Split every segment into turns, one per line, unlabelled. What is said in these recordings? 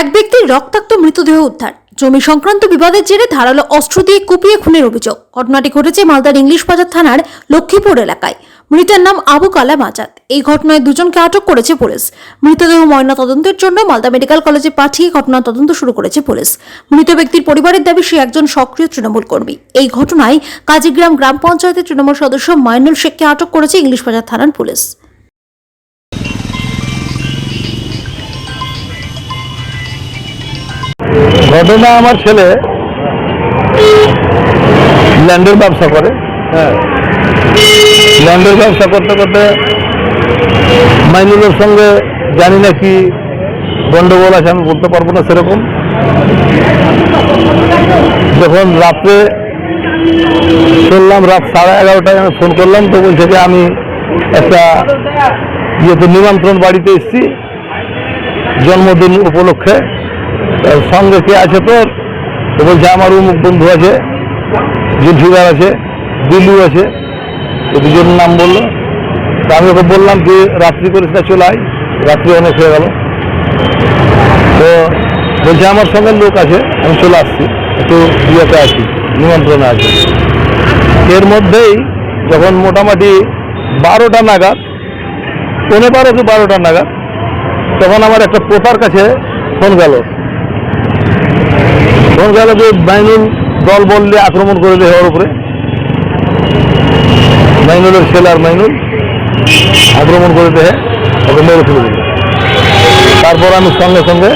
এক ব্যক্তির রক্তাক্ত মৃতদেহ উদ্ধার। জমি সংক্রান্ত বিবাদের জেরে ধারালো অস্ত্র দিয়ে কুপিয়ে খুনের অভিযোগ। ঘটনাটি ঘটেছে মালদার ইংলিশ বাজার থানার লক্ষ্মীপুর এলাকায়। মৃতের নাম আবু কালাম আজাদ। এই ঘটনায় দুজনকে আটক করেছে পুলিশ। মৃতদেহ ময়না তদন্তের জন্য মালদা মেডিকেল কলেজে পাঠিয়ে ঘটনা তদন্ত শুরু করেছে পুলিশ। মৃত ব্যক্তির পরিবারের দাবি, সে একজন সক্রিয় তৃণমূল কর্মী। এই ঘটনায় কাজীগ্রাম গ্রাম পঞ্চায়েতের তৃণমূল সদস্য মাইনুল শেখকে আটক করেছে ইংলিশ বাজার থানার পুলিশ।
ঘটনা আমার ছেলে ল্যান্ডের ব্যবসা করে হ্যাঁ। ল্যান্ডের ব্যবসা করতে করতে মাইনুলের সঙ্গে জানি না কি গন্ডগোল আছে, আমি বলতে পারব না সেরকম। যখন রাত্রে শুনলাম রাত সাড়ে এগারোটায় আমি ফোন করলাম, তো বলছে যে আমি একটা ইয়েতে নিমন্ত্রণ বাড়িতে এসেছি, জন্মদিন উপলক্ষে। সঙ্গে কে আছে তোর? তো বলছে, আমার অমুক বন্ধু আছে জুলফিদার আছে দিলু আছে। তো দুজনের নাম বলল। তা আমি ওকে বললাম যে, রাত্রি করে সেটা চলে আয়। রাত্রি অনেক হয়ে গেল। তো বলছে, আমার সঙ্গে লোক আছে, আমি চলে আসছি। একটু ইয়েতে আছি, নিমন্ত্রণে আছি। এর মধ্যেই যখন মোটামুটি বারোটা নাগাদ পনেরো বারো কি বারোটা নাগাদ, তখন আমার একটা পোতার কাছে ফোন গেল। গেল যে বাইনুল দল বললে আক্রমণ করে দেয় ওর উপরে। মাইনুলের ছেলে আর মাইনুল আক্রমণ করে দেয়, ওকে মেরে ফেলে দিল। তারপর আমি সঙ্গে সঙ্গে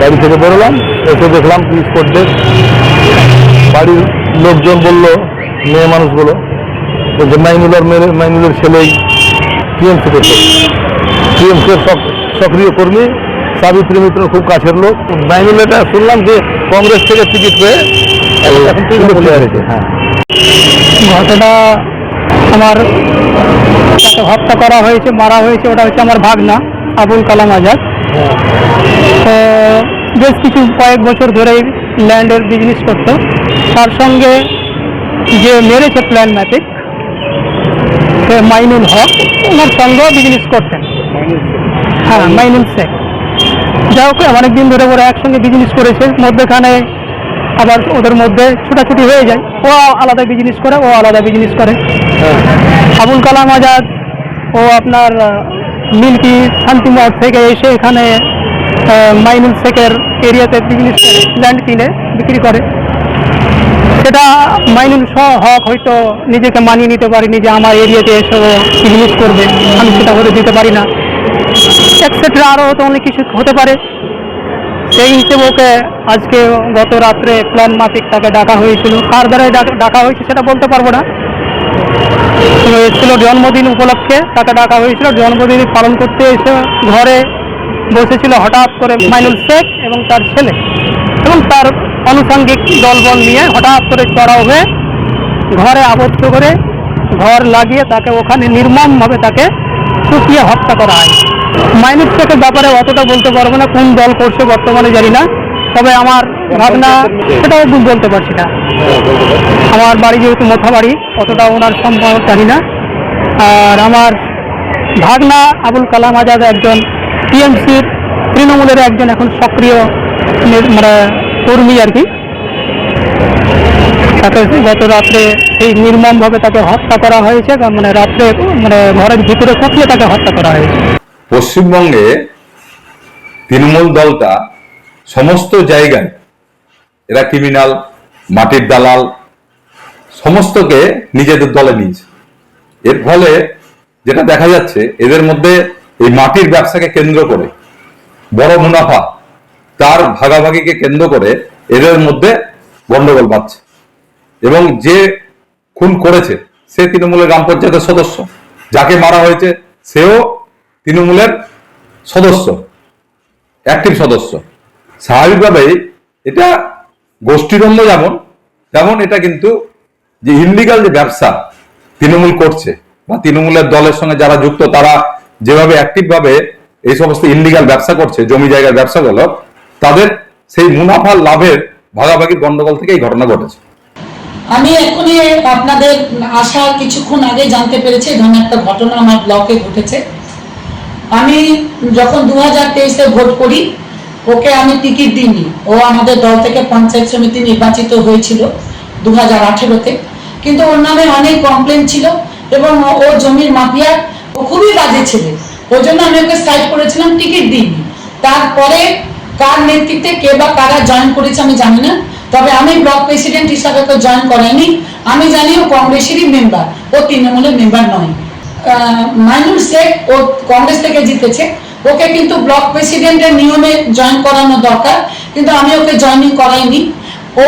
বাড়ি থেকে বেরোলাম, এসে দেখলাম পুলিশ করতে বাড়ির লোকজন বলল, মেয়ে মানুষগুলো যে মাইনুল আর মেরে মাইনুলের ছেলেই টিএমসি করছে টিএমসি সক্রিয় কর্মী সাবিত্রী মিত্র খুব কাছের লোক। মাইনুল এটা শুনলাম যে কংগ্রেস থেকে টিকিট পেয়ে হ্যাঁ।
ঘটনা আমার হত্যা করা হয়েছে মারা হয়েছে ওটা হচ্ছে আমার ভাগনা আবুল কালাম আজাদ। তো বেশ কিছু কয়েক বছর ধরেই ল্যান্ডের বিজনেস করতো। তার সঙ্গে যে মেরেছে প্ল্যান ম্যাপিক সে মাইনুল হক ওনার সঙ্গেও বিজনেস করতেন। হ্যাঁ মাইনুল শেখ। যাই হোক অনেকদিন ধরে ওরা একসঙ্গে বিজনেস করেছে। মধ্যেখানে আবার ওদের মধ্যে ছুটাছুটি হয়ে যায়। ও আলাদা বিজনেস করে ও আলাদা বিজনেস করে। আবুল কালাম আজাদ ও আপনার মিল্কি শান্তিমঠ থেকে এসে এখানে মাইনুল শেখের এরিয়াতে বিজনেস করে ল্যান্ড কিনে বিক্রি করে। সেটা মাইনুল স- হক হয়তো নিজেকে মানিয়ে নিতে পারেনি যে আমার এরিয়াতে এসে ও বিজনেস করবে। আমি সেটা হতে দিতে পারি না। এক্সেট্রা আরও হয়তো অনেক কিছু হতে পারে। সেই হিসেবে ওকে আজকে গত রাত্রে প্ল্যান মাফিক তাকে ডাকা হয়েছিল। কার দ্বারাই ডাক- হয়েছে সেটা বলতে পারব না। এসেছিল জন্মদিন উপলক্ষে তাকে ডাকা হয়েছিল। জন্মদিন পালন করতে এসে ঘরে বসেছিল হঠাৎ করে মাইনুল শেখ এবং তার ছেলে এবং তার আনুষঙ্গিক দলবল নিয়ে হঠাৎ করে চড়াও হয়ে ঘরে আবদ্ধ করে ঘর লাগিয়ে তাকে ওখানে নির্মমভাবে তাকে কুপিয়ে হত্যা করা হয়। মাইনুল শেখের ব্যাপারে অতটা বলতে পারব না, কোন দল করছে বর্তমানে জানি না। তবে আমার ভাবনা, সেটাও বলতে পারছি না। আমার বাড়ি যেহেতু মোথা বাড়ি অতটা ওনার সম্ভব জানি না। আর আমার ভাগনা আবুল কালাম আজাদ একজন টিএমসির, তৃণমূলের একজন এখন সক্রিয় মানে কর্মী আর কি। তাকে গত রাত্রে সেই নির্মমভাবে তাকে হত্যা করা হয়েছে মানে রাত্রে মানে ঘরের ভিতরে কুপিয়ে তাকে হত্যা করা হয়েছে।
পশ্চিমবঙ্গে তৃণমূল দলটা সমস্ত জায়গায়, এরা ক্রিমিনাল, মাটির দালাল, সমস্তকে নিজেদের দলে নিয়েছে। এর ফলে যেটা দেখা যাচ্ছে, এদের মধ্যে এই মাটির ব্যবসাকে কেন্দ্র করে বড় মুনাফা, তার ভাগাভাগিকে কেন্দ্র করে এদের মধ্যে গন্ডগোল পাচ্ছে এবং যে খুন করেছে, সে তৃণমূলের গ্রাম পঞ্চায়েতের সদস্য। যাকে মারা হয়েছে, সেও তৃণমূলের সদস্য অ্যাক্টিভ সদস্য। স্বাভাবিকভাবেই এটা গোষ্ঠীদ্বন্দ্ব যেমন, তেমন এটা কিন্তু যে ইনলিগাল যে ব্যবসা তৃণমূল করছে বা তৃণমূলের দলের সঙ্গে যারা যুক্ত, তারা যেভাবে অ্যাক্টিভভাবে এই সমস্ত ইনলিগাল ব্যবসা করছে, জমি জায়গার ব্যবসাগুলো, তাদের সেই মুনাফা লাভের ভাগাভাগি গন্ডগোল থেকে এই ঘটনা ঘটেছে।
আমি এখনই আপনাদের আসার কিছুক্ষণ আগে জানতে পেরেছি এই একটা ঘটনা আমার ব্লকে ঘটেছে। আমি যখন দু হাজার তেইশে ভোট করি, ওকে আমি টিকিট দিইনি। ও আমাদের দল থেকে পঞ্চায়েত সমিতি নির্বাচিত হয়েছিল দু হাজার আঠেরোতে। কিন্তু ওর নামে অনেক কমপ্লেন ছিল এবং ও- ও জমির মাফিয়া ও খুবই বাজে ছেলে। ওই জন্য আমি ওকে সাইড করেছিলাম, টিকিট দিইনি। তারপরে কার নেতৃত্বে কে বা কারা জয়েন করেছে আমি জানি না। তবে আমি ব্লক প্রেসিডেন্ট হিসাবে তো জয়েন করাইনি আমি জানি ও কংগ্রেসেরই মেম্বার ও তৃণমূলের মেম্বার নয়। আহ, মাইনুর শেখ ও কংগ্রেস থেকে জিতেছে। ওকে কিন্তু ব্লক প্রেসিডেন্টের নিয়মে জয়েন করানো দরকার কিন্তু আমি ওকে জয়েনিং করাইনি। ও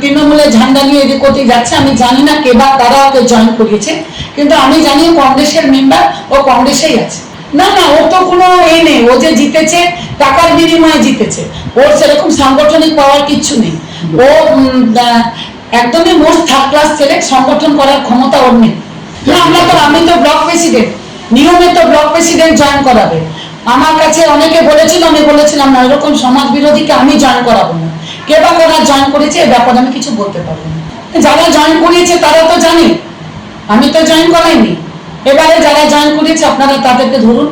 তৃণমূলের ঝান্ডা নিয়ে এদিক ওদিক যাচ্ছে। আমি জানি না কে বা কারা ওকে জয়েন করিয়েছে কিন্তু আমি জানি কংগ্রেসের মেম্বার ও কংগ্রেসেই আছে। না না ওর তো কোনো এ নেই। ও যে জিতেছে টাকার বিনিময়ে জিতেছে। ওর সেরকম সাংগঠনিক পাওয়ার কিচ্ছু নেই। ও একদমই মোস্ট থার্ড ক্লাস ছেলে সংগঠন করার ক্ষমতা ওর নেই। আমরা তো আমি তো ব্লক প্রেসিডেন্ট নিয়মে তো ব্লক প্রেসিডেন্ট জয়েন করাবে। আমার কাছে অনেকে বলেছিল আমি বলেছিলাম না এরকম সমাজ বিরোধীকে আমি জয়েন করাবো না। কে বা কারা জয়েন করেছে এ ব্যাপারে আমি কিছু বলতে পারব না। যারা জয়েন করিয়েছে তারা তো জানে। আমি তো জয়েন করাইনি। এবারে যারা জয়েন করেছে আপনারা তাদেরকে ধরুন